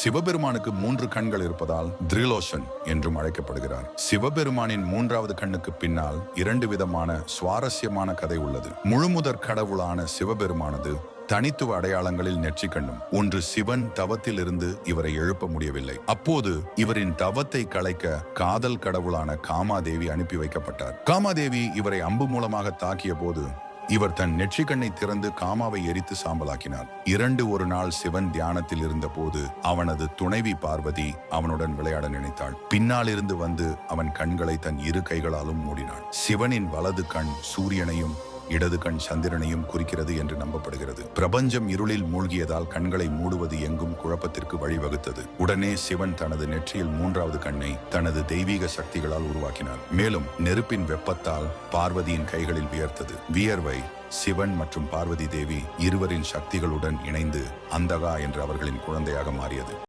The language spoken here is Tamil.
சிவபெருமானுக்கு மூன்று கண்கள் இருப்பதால் திரிலோசன் என்றும் அழைக்கப்படுகிறார். சிவபெருமானின் மூன்றாவது கண்ணுக்கு பின்னால் இரண்டு விதமான சுவாரஸ்யமான கதை உள்ளது. முழுமுதற் கடவுளான சிவபெருமானது தனித்துவ அடையாளங்களில் நெற்றிக்கண்ணும் ஒன்று சிவன் தவத்தில் இருந்து இவரை எழுப்ப முடியவில்லை. அப்போது இவரின் தவத்தை கலைக்க காதல் கடவுளான காமாதேவி அனுப்பி வைக்கப்பட்டார். காமாதேவி இவரை அம்பு மூலமாக தாக்கிய போது இவர் தன் நெற்றிக்கண்ணை திறந்து காமாவை எரித்து சாம்பலாக்கினார். இரண்டு ஒரு நாள் சிவன் தியானத்தில் இருந்தபோது அவனது துணைவி பார்வதி அவனுடன் விளையாட நினைத்தாள். பின்னால் இருந்து வந்து அவன் கண்களை தன் இரு கைகளாலும் மூடினாள். சிவனின் வலது கண் சூரியனையும் இடது கண் சந்திரனையும் குறிக்கிறது என்று நம்பப்படுகிறது. பிரபஞ்சம் இருளில் மூழ்கியதால் கண்களை மூடுவது எங்கும் குழப்பத்திற்கு வழிவகுத்தது. உடனே சிவன் தனது நெற்றியில் மூன்றாவது கண்ணை தனது தெய்வீக சக்திகளால் உருவாக்கினார். மேலும் நெருப்பின் வெப்பத்தால் பார்வதியின் கைகளில் வியர்த்தது. வியர்வை சிவன் மற்றும் பார்வதி தேவி இருவரின் சக்திகளுடன் இணைந்து அந்தகா என்று அவர்களின் குழந்தையாக மாறியது.